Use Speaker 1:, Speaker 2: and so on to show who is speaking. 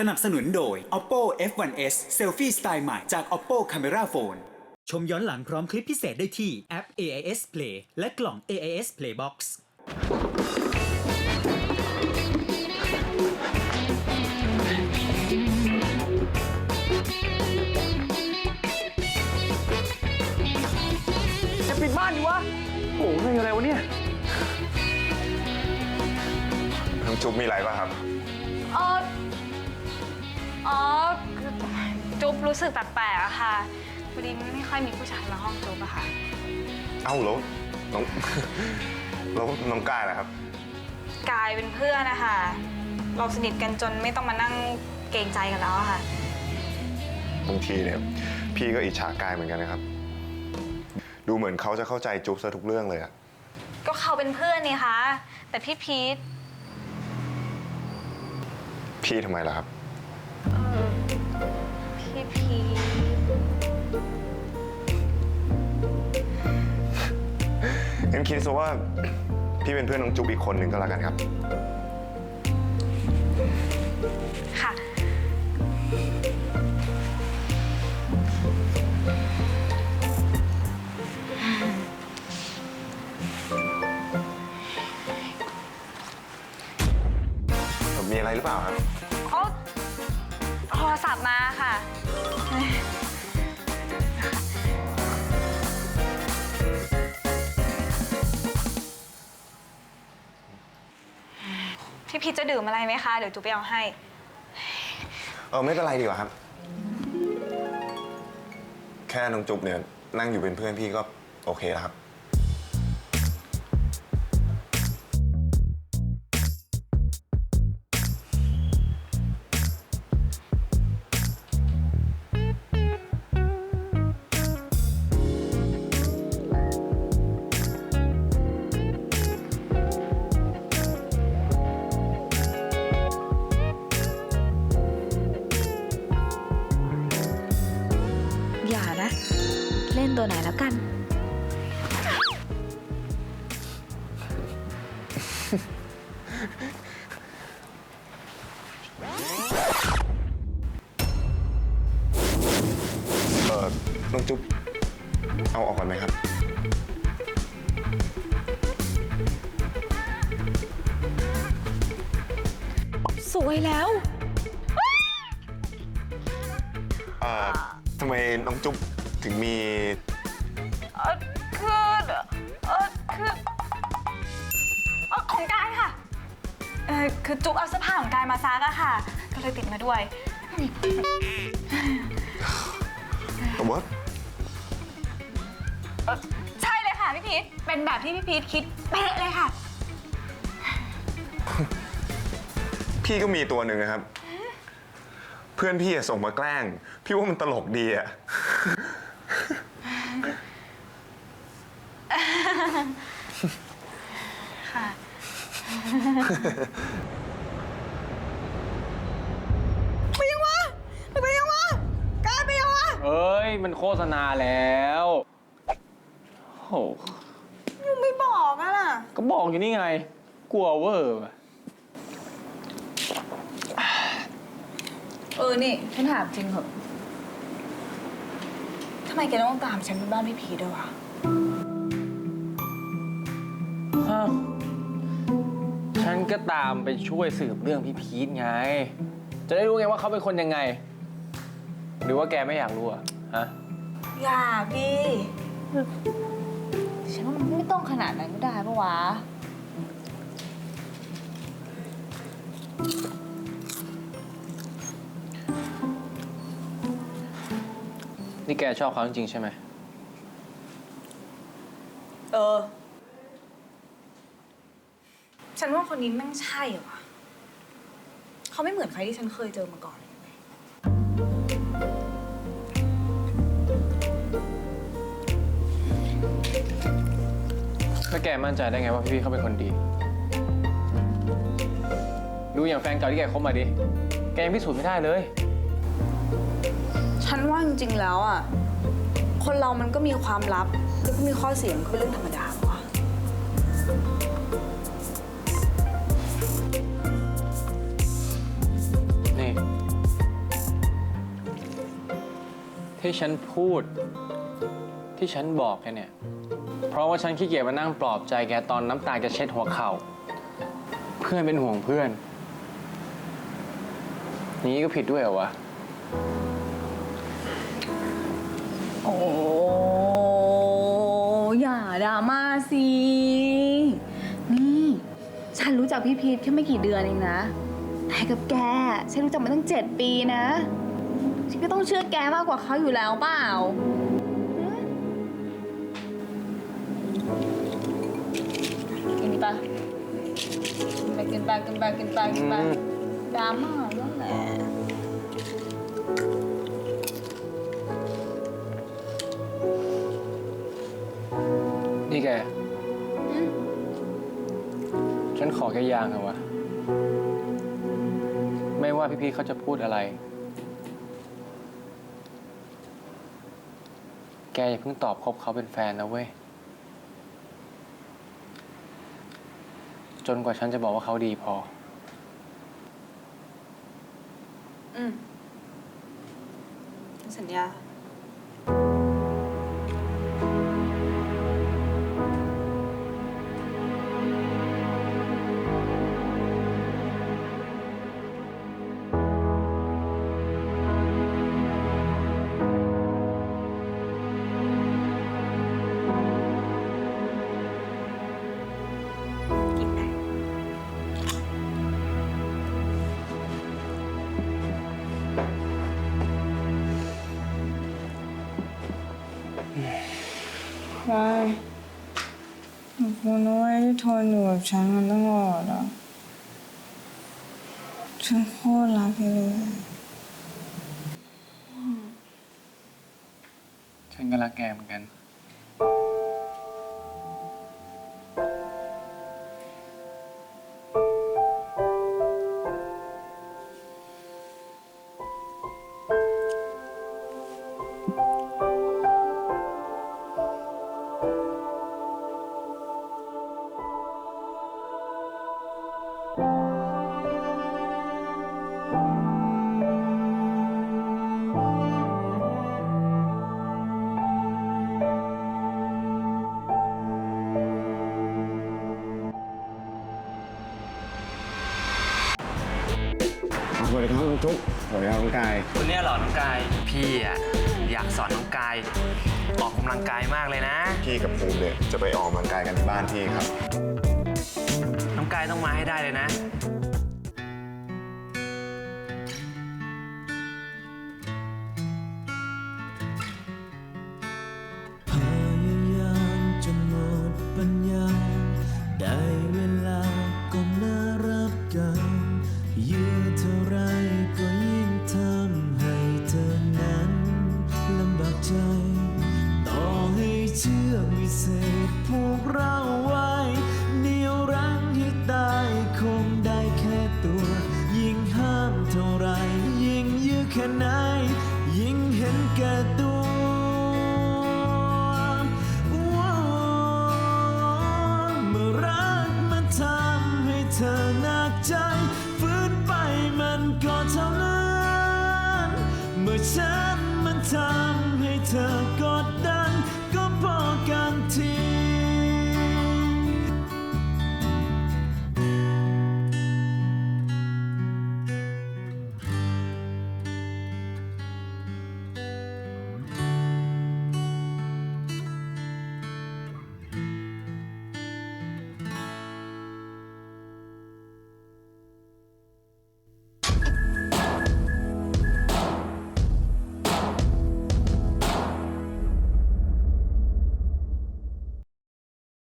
Speaker 1: สนับสนุนโดย Oppo F1s Selfie สไตล์ใหม่จาก Oppo Camera Phone ชมย้อนหลังพร้อมคลิปพิเศษได้ที่แอป AIS Play และกล่อง AIS Playbox
Speaker 2: จะปิดบ้านดีวะ โอ้โหเรื่องอะไรวะเนี่ย
Speaker 3: น้องจุ๊บมีอะไรป่ะครับ
Speaker 4: เออ อ๋อคือจุ๊บรู้สึกแปลกๆอะค่ะพอดีไม่ค่อยมีผู้ชายมาห้องจุ๊บอะค่ะ
Speaker 3: เอ้าแล้วน้อง แล้วน้องกายล่ะครับ
Speaker 4: กลายเป็นเพื่อนนะคะเราสนิทกันจนไม่ต้องมานั่งเกรงใจกันแล้วอะค่ะ
Speaker 3: บางทีเนี่ยพี่ก็อิจฉากายเหมือนกันนะครับ ดูเหมือนเขาจะเข้าใจจุ๊บซะทุกเรื่องเลยอะ
Speaker 4: ก็เขาเป็นเพื่อนนี่คะ แต่พี่พีท
Speaker 3: พี่ทำไมล่ะครับ คิดซะว่า พี่เป็นเพื่อนน้องจุ๊บอีกคนหนึ่งก็แล้วกันครับ
Speaker 4: ค่ะ
Speaker 3: มีอะไรหรือเปล่าครับ
Speaker 4: เขาโทรศัพท์มาค่ะ พี่พีทจะดื่มอะไรไหมคะ เดี๋ยวจูไปเอาให้
Speaker 3: เออไม่เป็นไรดีกว่าครับ แค่น้องจุ๊บเนี่ยนั่งอยู่เป็นเพื่อนพี่ก็โอเคแล้วครับ
Speaker 5: ตัวไหนแล้วกัน
Speaker 3: เออน้องจุ๊บเอาออกก่อนไหมครับ
Speaker 5: สวยแล้ว
Speaker 3: เอ่อทำไมน้องจุ๊บ ถึงมี
Speaker 4: เออคือเออคือเออของกายค่ะเออคือจุ๊บเอาเสื้อผ้าของกายมาซักอะค่ะ ก็เลยติดมาด้วย
Speaker 3: แต่ว่า
Speaker 4: เอ่อใช่เลยค่ะพี่พีทเป็นแบบที่พี่พีทคิดเป๊ะเลยค่ะ
Speaker 3: พี่ก็มีตัวหนึ่งนะครับ เพื่อนพี่อะส่งมาแกล้ง พี่ว่ามันตลกดีอะ
Speaker 4: ค่ะ
Speaker 5: ไปยังวะไปยังวะกล้าไปยังวะ
Speaker 2: เอ้ย มันโฆษณาแล้วโอ้
Speaker 5: ยังไม่บอกอะล่ะ
Speaker 2: ก็บอกอยู่นี่ไง กลัวเวอร์ว่ะ
Speaker 5: เออ นี่ ฉันถามจริงเหอะทำไมแกต้องตามฉันไปบ้านพี่พีด้วยวะ
Speaker 2: ก็ตามไปช่วยสืบเรื่องพี่พีทไง จะได้รู้ไงว่าเขาเป็นคนยังไง หรือว่าแกไม่อยากรู้อะฮะ
Speaker 5: อยากดิฉันว่ามันไม่ต้องขนาดนั้นก็ได้ปะวะ
Speaker 2: นี่แกชอบเขาจริงๆใช่ไหม
Speaker 5: เออ ฉันว่าคนนี้แม่งใช่เหรอวะเขาไม่เหมือนใครที่ฉันเคยเจอมาก่อนเลย
Speaker 2: แล้วแกมั่นใจได้ไงว่าพี่ๆเขาเป็นคนดี ดูอย่างแฟนเก่าที่แกคบมาดิ แกยังพิสูจน์ไม่ได้เลย
Speaker 5: ฉันว่าจริงๆแล้วอะ คนเรามันก็มีความลับแล้วก็มีข้อเสียมันก็เป็นเรื่องธรรมดา
Speaker 2: ที่ฉันพูด ที่ฉันบอกแกเนี่ย เพราะว่าฉันขี้เกียจมานั่งปลอบใจแกตอนน้ำตาจะเช็ดหัวเข่า เพื่อนเป็นห่วงเพื่อน นี้ก็ผิดด้วยเหรอวะ
Speaker 5: โอ้อย่าดราม่าสิ นี่ ฉันรู้จักพี่พีทแค่ไม่กี่เดือนเองนะ แต่กับแก ฉันรู้จักมาตั้งเจ็ดปีนะ ฉันก็ต้องเชื่อแกมากกว่าเขาอยู่แล้วเปล่ากินปะกินไปกินไปกินไปกินไปกินไป
Speaker 2: อืม
Speaker 5: ดราม่าแล้วแหละ
Speaker 2: นี่แกฉันขอแค่อย่างเถอะวะ ไม่ว่าพี่พีชเขาจะพูดอะไร แกอย่าเพิ่งตอบคบเขาเป็นแฟนนะเว้ย จนกว่าฉันจะบอกว่าเขาดีพอ
Speaker 5: อืม สัญญา
Speaker 6: ใช่หนูคุณนุ้ยที่ทนอยู่กับฉันมาตลอดอะ ฉันโคตรรักเลย
Speaker 2: ฉันก็รักแกเหมือนกัน
Speaker 3: ส ดีครับน้องจุ๊บสวัสดีครับน้องกาย
Speaker 7: คนเนี้ยเหรอน้องกาย พี่อะอยากสอนน้องกาย ออกกำลังกายมากเลยนะ
Speaker 3: พี่กับภูมิเนี่ยจะไปออกกำลังกายกันที่บ้านพี่ครับ
Speaker 7: น้องกายต้องมาให้ได้เลยนะ
Speaker 8: ค่ไหน ยิ่งเห็นแก่ตัวเมื่อรักมันทำให้เธอหนักใจ ฟื้นไปมันก็เท่านั้น เมื่อฉันมันทำให้เธอ